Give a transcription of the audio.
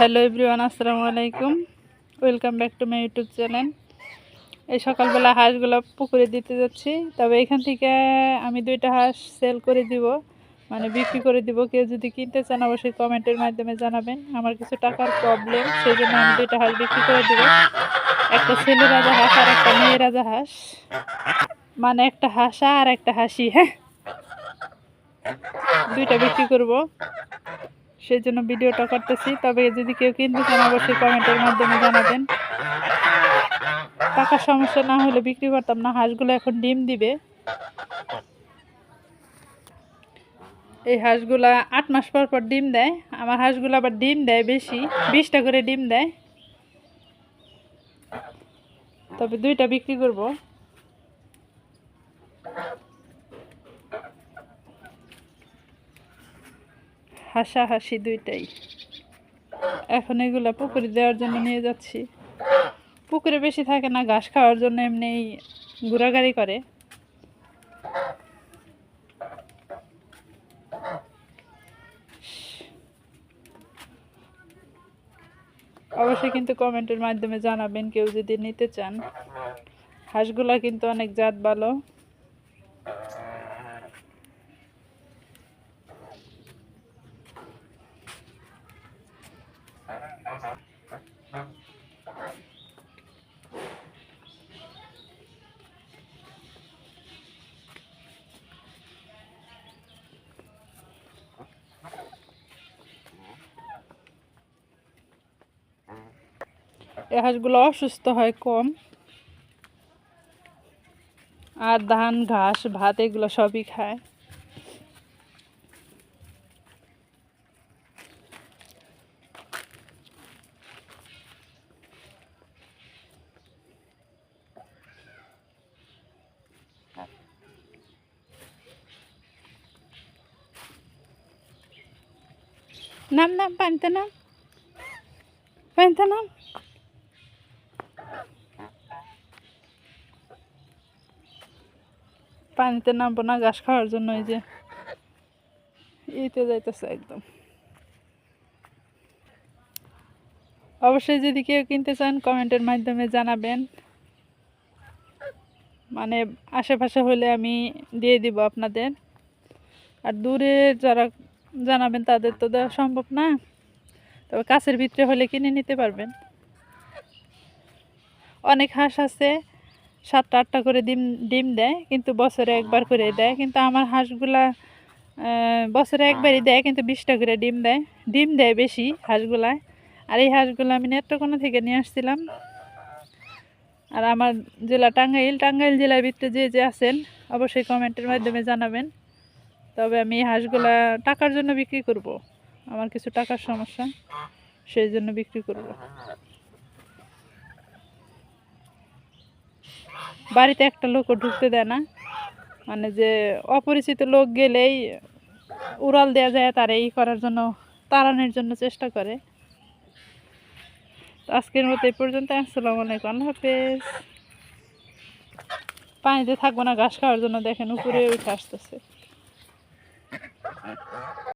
Hello everyone, আসসালামু আলাইকুম। Welcome back to my YouTube channel এই সকালবেলা হাঁসগুলো পুকুরে দিতে যাচ্ছি, তবে এখান থেকে আমি দুইটা হাঁস সেল করে দিব মানে বিক্রি করে দিব। কেউ যদি কিনতে চান, অবশ্যই কমেন্টের মাধ্যমে জানাবেন। আমার কিছু টাকার প্রবলেম সেই জন্য আমি দুইটা হাঁস বিক্রি করে দিব। একটা ছেলে রাজা হাঁস আর একটা মেয়ে রাজা হাঁস। মানে একটা হাঁসা আর একটা হাসি হ্যাঁ? দুইটা বিক্রি করব। সেই জন্য ভিডিওটা করতেছি। তবে যদি কেউ কিনতে চান, অবশ্যই কমেন্টের মাধ্যমে জানাবেন। টাকার সমস্যা না হলে বিক্রি করতাম না, হাঁসগুলো এখন ডিম দিবে। এই হাঁসগুলা আট মাস পর পর ডিম দেয়। আমার হাঁসগুলো আবার ডিম দেয় বেশি, বিশটা করে ডিম দেয়। তবে দুইটা বিক্রি করব। হাসাহাসি দুইটাই। এখন এগুলো পুকুরে দেওয়ার জন্য নিয়ে যাচ্ছি। পুকুরে বেশি থাকে না, ঘাস খাওয়ার জন্য এমনি ঘোরাঘাড়ি করে। অবশ্যই কিন্তু কমেন্টের মাধ্যমে জানাবেন কেউ যদি নিতে চান। হাঁসগুলা কিন্তু অনেক জাত ভালো। এই হাঁসগুলো অসুস্থ হয় কম। আর ধান ঘাস ভাত এগুলো সবই খায়। নাম নাম, পানিতে নাম। পানিতে নাম। পানিতে নামবো না, ঘাস খাওয়ার জন্য এই যে। ইতে যাইতেছে একদম। অবশ্যই যদি কেউ কিনতে চান, কমেন্টের মাধ্যমে জানাবেন। মানে আশেপাশে হলে আমি দিয়ে দিব আপনাদের। আর দূরে যারা জানাবেন তাদের তো দেওয়া সম্ভব না। তবে কাছের ভিতরে হলে কিনে নিতে পারবেন। অনেক হাঁস আছে, সাতটা, আটটা করে ডিম ডিম দেয়, কিন্তু বছরে একবার করে দেয়। কিন্তু আমার হাঁসগুলা বছরে একবারই দেয়, কিন্তু বিশটা করে ডিম দেয়। ডিম দেয় বেশি হাঁসগুলায় আর এই হাঁসগুলো আমি নেত্রকোনা থেকে নিয়ে আসছিলাম। আর আমার জেলা টাঙ্গাইল টাঙ্গাইল জেলার ভিতরে যে যে আছেন, অবশ্যই কমেন্টের মাধ্যমে জানাবেন। তবে আমি এই হাঁসগুলা টাকার জন্য বিক্রি করব। আমার কিছু টাকার সমস্যা, সেই জন্য বিক্রি করব। বাড়িতে একটা লোকও ঢুকতে দেয় না। মানে যে অপরিচিত লোক গেলেই উড়াল দেওয়া যায়, তার এই করার জন্য, তাড়ানোর জন্য চেষ্টা করে। আজকের মতো এই পর্যন্ত। আসসালামু আলাইকুম, আল্লাহ হাফেজ। পানিতে থাকব না, ঘাস খাওয়ার জন্য দেখেন উপরে উঠে আসতেছে।